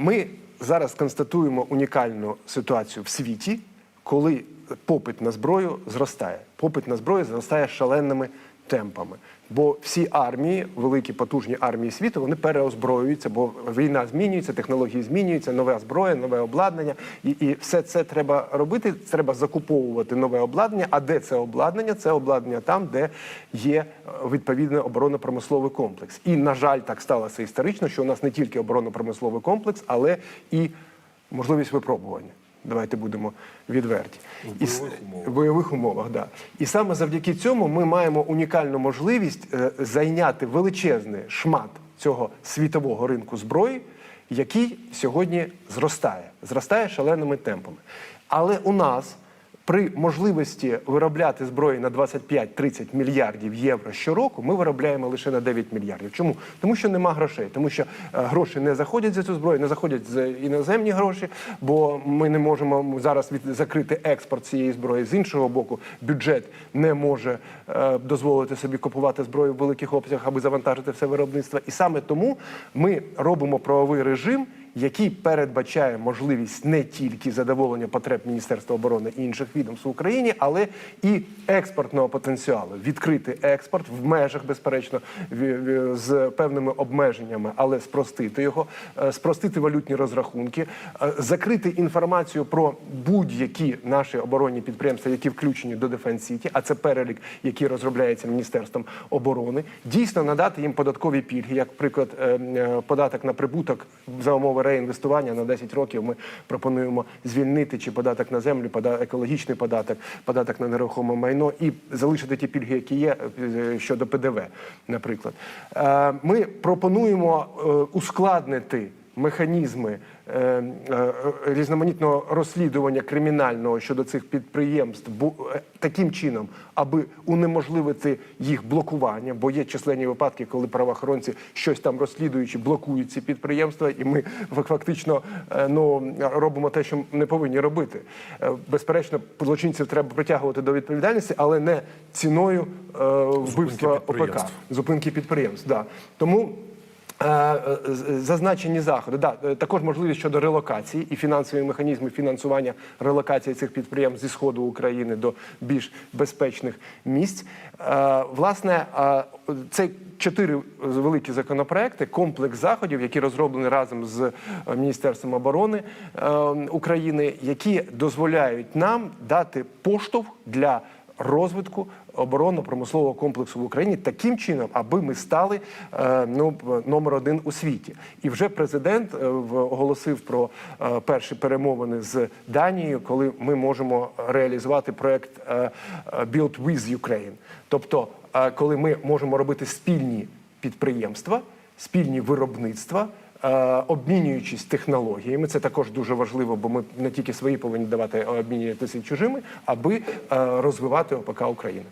Ми зараз констатуємо унікальну ситуацію в світі, коли попит на зброю зростає. Попит на зброю зростає шаленими темпами. Бо всі армії, великі потужні армії світу, вони переозброюються, бо війна змінюється, технології змінюються, нове зброя, нове обладнання. І, і все це треба робити. Треба закуповувати нове обладнання. А де це обладнання? Це обладнання там, де є е, відповідний оборонно-промисловий комплекс. І на жаль, так сталося історично, що у нас не тільки оборонно-промисловий комплекс, але і можливість випробування. Давайте будемо відверті. В І умовах. в бойових умовах, да. І саме завдяки цьому ми маємо унікальну можливість е, зайняти величезний шмат цього світового ринку зброї, який сьогодні зростає, зростає шаленими темпами. Але у нас при можливості виробляти зброї на 25-30 мільярдів євро щороку, ми виробляємо лише на 9 мільярдів. Чому? Тому що нема грошей, тому що е, гроші не заходять за цю зброю, не заходять з іноземні гроші, бо ми не можемо зараз від, закрити експорт цієї зброї. З іншого боку, бюджет не може е, дозволити собі купувати зброю в великих обсягах, аби завантажити все виробництво. І саме тому ми робимо правовий режим який передбачає можливість не тільки задоволення потреб Міністерства оборони і інших відомств в Україні, але і експортного потенціалу. Відкрити експорт в межах, безперечно, з певними обмеженнями, але спростити його, е, спростити валютні розрахунки, е, закрити інформацію про будь-які наші оборонні підприємства, які включені до Defense City, а це перелік, який розробляється Міністерством оборони, дійсно надати їм податкові пільги, як приклад е, податок на прибуток за умови реінвестування на 10 років. Ми пропонуємо звільнити чи податок на землю, екологічний податок, податок на нерухоме майно і залишити ті пільги, які є е, щодо ПДВ, наприклад. Е, Ми пропонуємо е, ускладнити механізми е, е, різноманітного розслідування кримінального щодо цих підприємств бу- е, таким чином, аби унеможливити їх блокування, бо є численні випадки, коли правоохоронці щось там розслідуючи, блокують ці підприємства, і ми фактично е, ну, робимо те, що не повинні робити. Е, Безперечно, злочинців треба притягувати до відповідальності, але не ціною е, вбивства ОПК, зупинки підприємств. Да. Тому Зазначені заходи, да, е, також можливість щодо релокації і фінансові механізми фінансування релокації цих підприємств зі сходу України до більш безпечних місць. Е, Власне, е, це чотири великі законопроекти, комплекс заходів, які розроблені разом з е, Міністерством оборони е, України, які дозволяють нам дати поштовх для розвитку оборонно-промислового комплексу в Україні таким чином, аби ми стали е, ну, номер один у світі. І вже президент е, оголосив про е, перші перемовини з Данією, коли ми можемо реалізувати проект Build with Ukraine. Тобто, коли ми можемо робити спільні підприємства, спільні виробництва. Е, Обмінюючись технологіями, це також дуже важливо, бо ми не тільки свої повинні давати, а обмінюватися чужими, аби е, розвивати ОПК України.